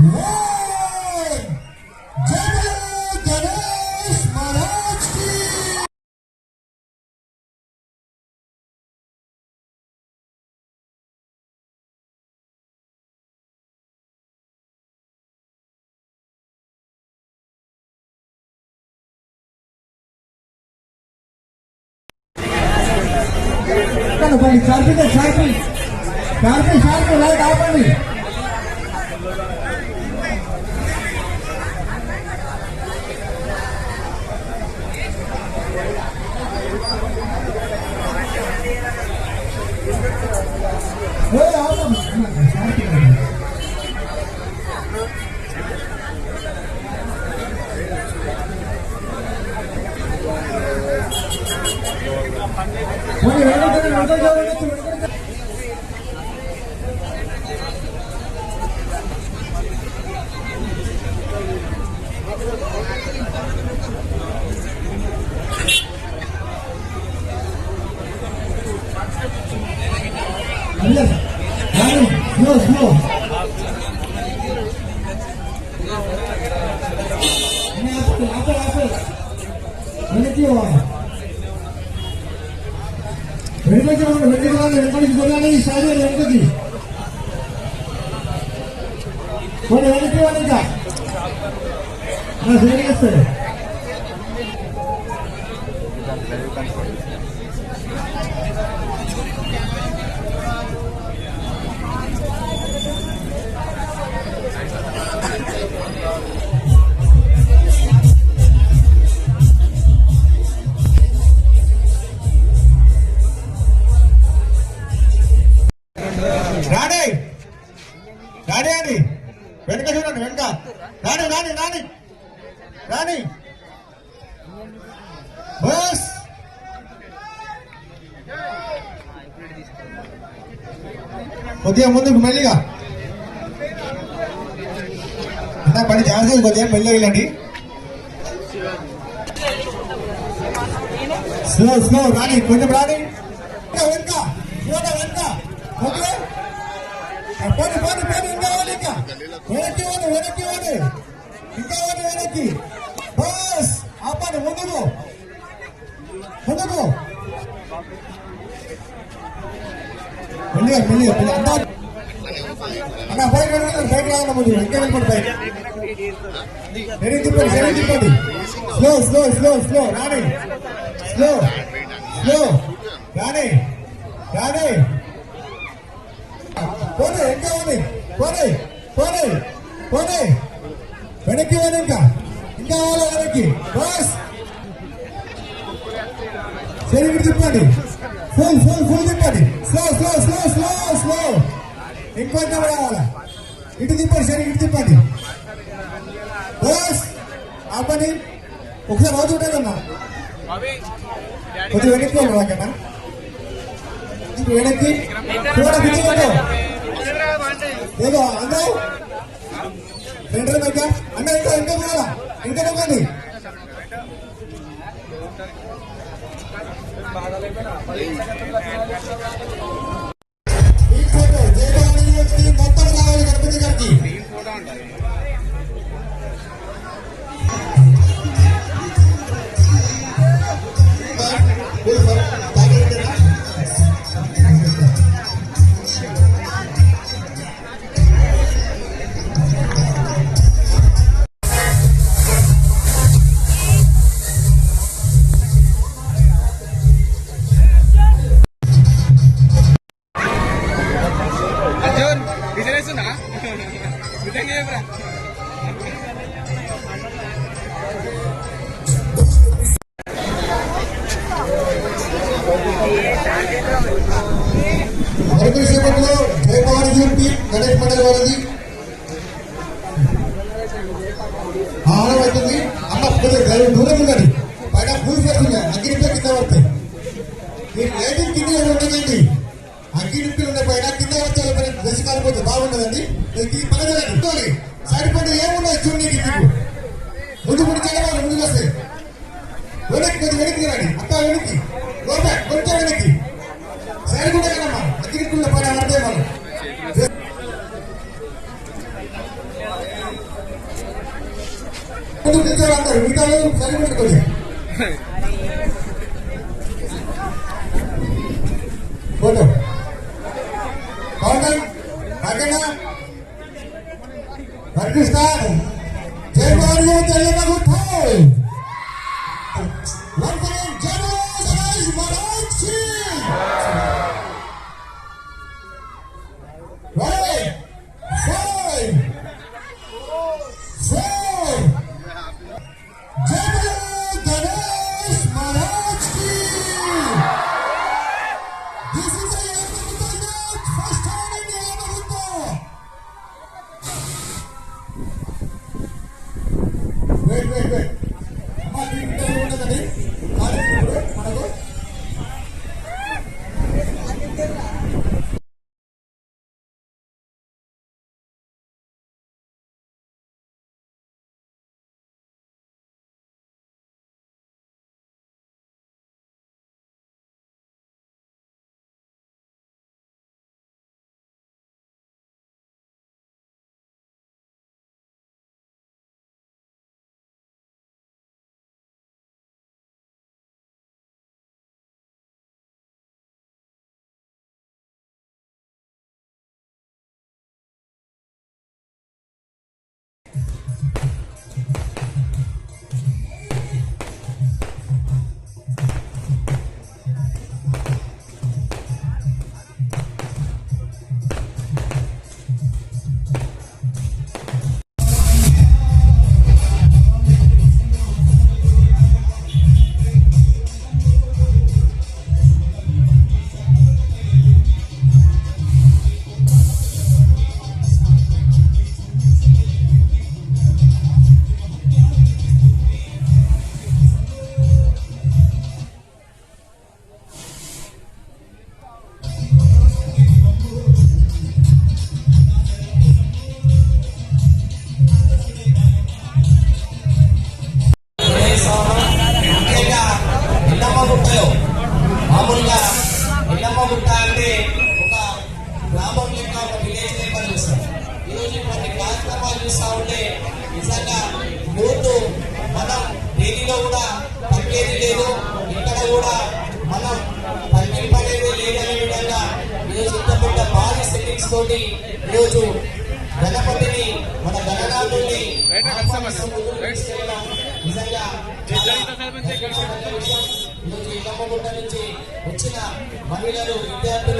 ચાર પી ચાર પી ચાર પી ચાર પી લાઈટ આપવાની Bueno, no tenemos వెనక్కి పోవాలి వెనకకి రావాలి వెనకకి రావాలి వెనకకి పోవాలి ఈ సైడ్ వెనకకి పోనీ వెనక్కి పోవాలి ఇంకా నా సైడ్ చేస్తాడు రాడే రాడే అని. వెనుక చూడండి వెనుక. రాణి రాణి రాణి. రాణి! బస్! కొద్దిగా ముందుకు మెల్లిగా. అన్నా పని జాగ్రత్తగా కొద్దిగా మెల్లిగా వెళ్ళండి. స్లో స్లో రాణి. కొంచెం రాణి. వెనుక వెనక వెనక వెనక ఓకే పోనీ పోనీ పోనీ ఇంకా వాళ్ళు ఇంకా. వెనక్కి వాడు వెనక్కి వాడు. ఇంకా వాడు వెనక్కి. బస్ ఆపండి ముందుకు. ముందుకు. మెల్లిగా మెల్లిగా మెల్లిగా అంతా అన్న బయట బైక్ రావాలి ముందు. ఇంకా వెళ్ళిపోండి బయట వెరీ తిప్పండి వెరీ తిప్పండి స్లో స్లో స్లో స్లో రాణి స్లో స్లో రాణి రాణి పోనీ ఇంకా ఉంది పోనీ పోనీ పోనీ. వెనక్కి పోనీ ఇంకా. ఇంకా వాళ్ళ వెనక్కి. బాస్. సరిగ్గా చెప్పండి ఫుల్ ఫుల్ ఫుల్ తిప్పండి. Slow slow slow slow slow. ఇంకొంచెం రావాలి ఇటు తిప్పండి సరే ఇటు తిప్పండి. ఆ పని ఒకసారి రోజు ఉంటుందమ్మా కొద్దిగా వెనక్కి వెళ్ళి వాకన్నా వెనక్కి. చూడ పిచ్చుకోండి ఏదో అందరూ? సెంటర్ దగ్గర అన్న ఇంకా ఇంకా పోవాలా ఇంకా నవ్వండి బాగా గణేష్ మండలి ఆహారం అవుతుంది అమ్మ కొద్దిగా దూరం దూరం ఉన్నది. పైన పూలు పెడుతుంది. అగ్గిరిపై కింద పడతాయి మీరు లైటింగ్ కింద ఉండదండి. అగ్గిరిప్పులు ఉన్న పైన కింద వచ్చే పైన దశ కాలిపోతే బాగుండదండి. ఈ పని సరిపడి ఏమున్నాయి చూడండి మీకు ముందు ముందు చదవాలి ముందుకు వస్తే వెనక్కి కొద్ది వెనక్కి రండి అంతా వెనక్కి. లోపల కొంచెం వెనక్కి. సరిపడే కదమ్మా. అగ్గిరిప్పుల పైన పడతాయి మనం నిమిషాలు అందరు మిగతా సరిపెట్టుకోండి ఫోటో. పవన్ అగనా వర్కిస్తాను జై భారత గ్రామం లెక్క ఒక విలేజ్ లెక్క చూస్తాం ఈరోజు కొన్ని కార్యక్రమాలు చూస్తూ ఉంటే నిజంగా యూత్ మనం దేనిలో కూడా తగ్గేది లేదు ఇక్కడ కూడా మనం తగ్గింపడేది లేదనే విధంగా ఈరోజు ఇంత పెద్ద భారీ సెట్టింగ్స్ తోటి ఈరోజు గణపతిని మన గణనాథుని నిజంగా ఈరోజు ఇళ్ళమ్మ గుట్ట నుంచి వచ్చిన మహిళలు విద్యార్థులు